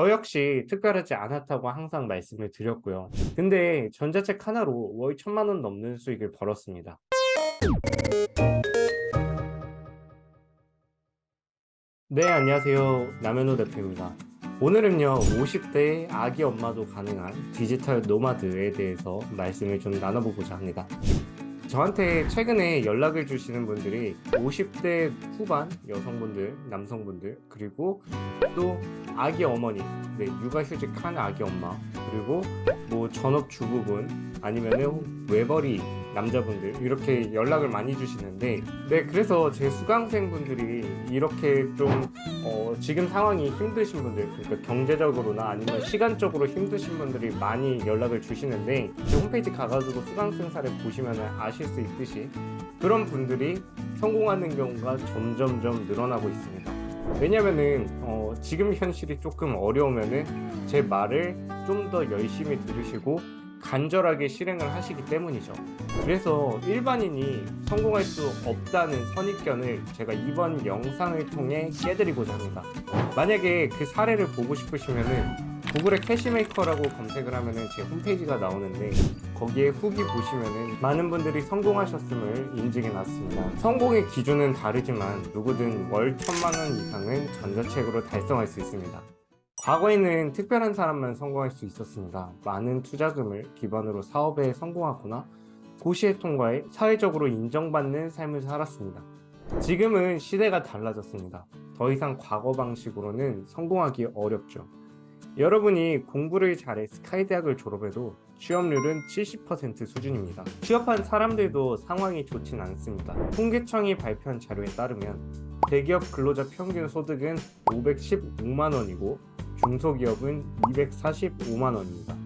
저 역시 특별하지 않았다고 항상 말씀을 드렸고요. 근데 전자책 하나로 월 천만 원 넘는 수익을 벌었습니다. 네, 안녕하세요. 남현호 대표입니다. 오늘은요, 50대 아기 엄마도 가능한 디지털 노마드에 대해서 말씀을 좀 나눠보고자 합니다. 저한테 최근에 연락을 주시는 분들이 50대 후반 여성분들, 남성분들, 그리고 또 아기 어머니, 네, 육아휴직한 아기 엄마, 그리고 뭐 전업 주부분, 아니면은 외벌이 남자분들 이렇게 연락을 많이 주시는데 네 그래서 제 수강생분들이 이렇게 좀 어, 지금 상황이 힘드신 분들 그러니까 경제적으로나 아니면 시간적으로 힘드신 분들이 많이 연락을 주시는데 제 홈페이지 가가지고 수강생 사례 보시면 아실 수 있듯이 그런 분들이 성공하는 경우가 점점점 늘어나고 있습니다. 왜냐면은 어, 지금 현실이 조금 어려우면은 제 말을 좀 더 열심히 들으시고 간절하게 실행을 하시기 때문이죠. 그래서 일반인이 성공할 수 없다는 선입견을 제가 이번 영상을 통해 깨드리고자 합니다. 만약에 그 사례를 보고 싶으시면은 구글에 캐시메이커라고 검색을 하면은 제 홈페이지가 나오는데 거기에 후기 보시면은 많은 분들이 성공하셨음을 인증해 놨습니다. 성공의 기준은 다르지만 누구든 월 천만 원 이상은 전자책으로 달성할 수 있습니다. 과거에는 특별한 사람만 성공할 수 있었습니다. 많은 투자금을 기반으로 사업에 성공하거나 고시에 통과해 사회적으로 인정받는 삶을 살았습니다. 지금은 시대가 달라졌습니다. 더 이상 과거 방식으로는 성공하기 어렵죠. 여러분이 공부를 잘해 스카이 대학을 졸업해도 취업률은 70% 수준입니다. 취업한 사람들도 상황이 좋진 않습니다. 통계청이 발표한 자료에 따르면 대기업 근로자 평균 소득은 515만 원이고 중소기업은 245만 원입니다.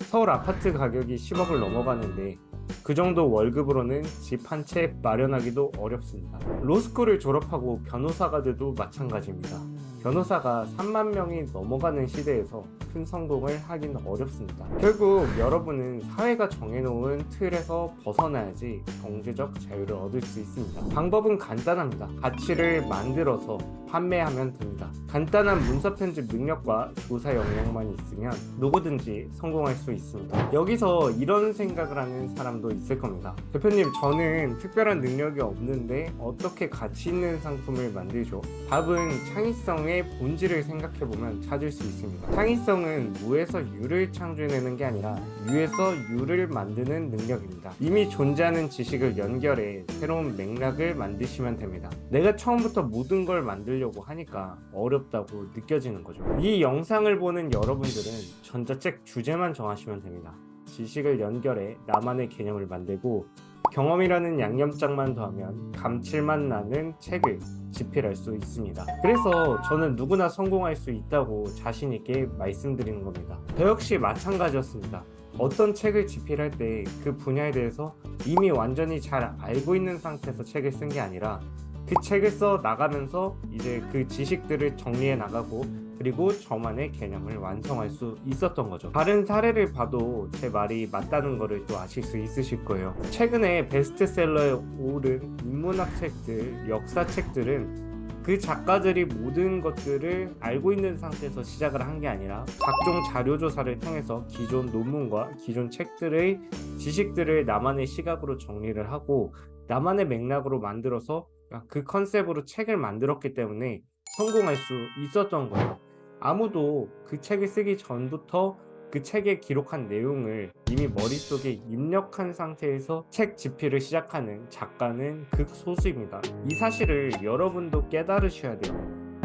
서울 아파트 가격이 10억을 넘어가는데 그 정도 월급으로는 집 한 채 마련하기도 어렵습니다. 로스쿨을 졸업하고 변호사가 돼도 마찬가지입니다. 변호사가 3만 명이 넘어가는 시대에서 큰 성공을 하기는 어렵습니다. 결국 여러분은 사회가 정해놓은 틀에서 벗어나야지 경제적 자유를 얻을 수 있습니다. 방법은 간단합니다. 가치를 만들어서 판매하면 됩니다. 간단한 문서 편집 능력과 조사 역량만 있으면 누구든지 성공할 수 있습니다. 여기서 이런 생각을 하는 사람도 있을 겁니다. 대표님, 저는 특별한 능력이 없는데 어떻게 가치 있는 상품을 만들죠? 답은 창의성의 본질을 생각해보면 찾을 수 있습니다. 창의성은 무에서 유를 창조해내는 게 아니라 유에서 유를 만드는 능력입니다. 이미 존재하는 지식을 연결해 새로운 맥락을 만드시면 됩니다. 내가 처음부터 모든 걸 만들려고 하니까 어렵다고 느껴지는 거죠. 이 영상을 보는 여러분들은 전자책 주제만 정하시면 됩니다. 지식을 연결해 나만의 개념을 만들고 경험이라는 양념장만 더하면 감칠맛 나는 책을 집필할 수 있습니다. 그래서 저는 누구나 성공할 수 있다고 자신있게 말씀드리는 겁니다. 저 역시 마찬가지였습니다. 어떤 책을 집필할 때 그 분야에 대해서 이미 완전히 잘 알고 있는 상태에서 책을 쓴 게 아니라 그 책을 써 나가면서 이제 그 지식들을 정리해 나가고 그리고 저만의 개념을 완성할 수 있었던 거죠. 다른 사례를 봐도 제 말이 맞다는 거를 또 아실 수 있으실 거예요. 최근에 베스트셀러에 오른 인문학 책들, 역사 책들은 그 작가들이 모든 것들을 알고 있는 상태에서 시작을 한 게 아니라 각종 자료 조사를 통해서 기존 논문과 기존 책들의 지식들을 나만의 시각으로 정리를 하고 나만의 맥락으로 만들어서 그 컨셉으로 책을 만들었기 때문에 성공할 수 있었던 거예요. 아무도 그 책을 쓰기 전부터 그 책에 기록한 내용을 이미 머릿속에 입력한 상태에서 책 집필을 시작하는 작가는 극소수입니다. 이 사실을 여러분도 깨달으셔야 돼요.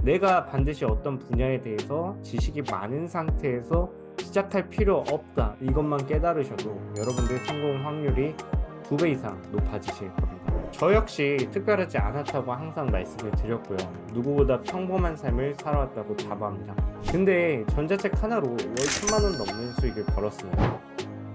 내가 반드시 어떤 분야에 대해서 지식이 많은 상태에서 시작할 필요 없다. 이것만 깨달으셔도 여러분들 성공 확률이 두 배 이상 높아지실 겁니다. 저 역시 특별하지 않았다고 항상 말씀을 드렸고요. 누구보다 평범한 삶을 살아왔다고 자부합니다. 근데 전자책 하나로 월 천만 원 넘는 수익을 벌었습니다.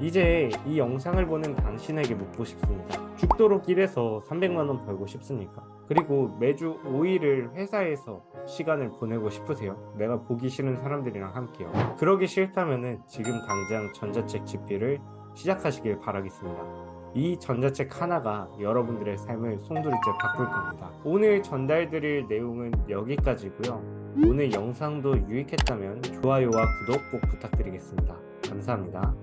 이제 이 영상을 보는 당신에게 묻고 싶습니다. 죽도록 일해서 300만 원 벌고 싶습니까? 그리고 매주 5일을 회사에서 시간을 보내고 싶으세요? 내가 보기 싫은 사람들이랑 함께요. 그러기 싫다면은 지금 당장 전자책 집필을 시작하시길 바라겠습니다. 이 전자책 하나가 여러분들의 삶을 송두리째 바꿀 겁니다. 오늘 전달드릴 내용은 여기까지고요. 오늘 영상도 유익했다면 좋아요와 구독 꼭 부탁드리겠습니다. 감사합니다.